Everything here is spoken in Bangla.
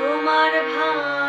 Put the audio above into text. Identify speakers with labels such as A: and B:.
A: তোমার ভাঙ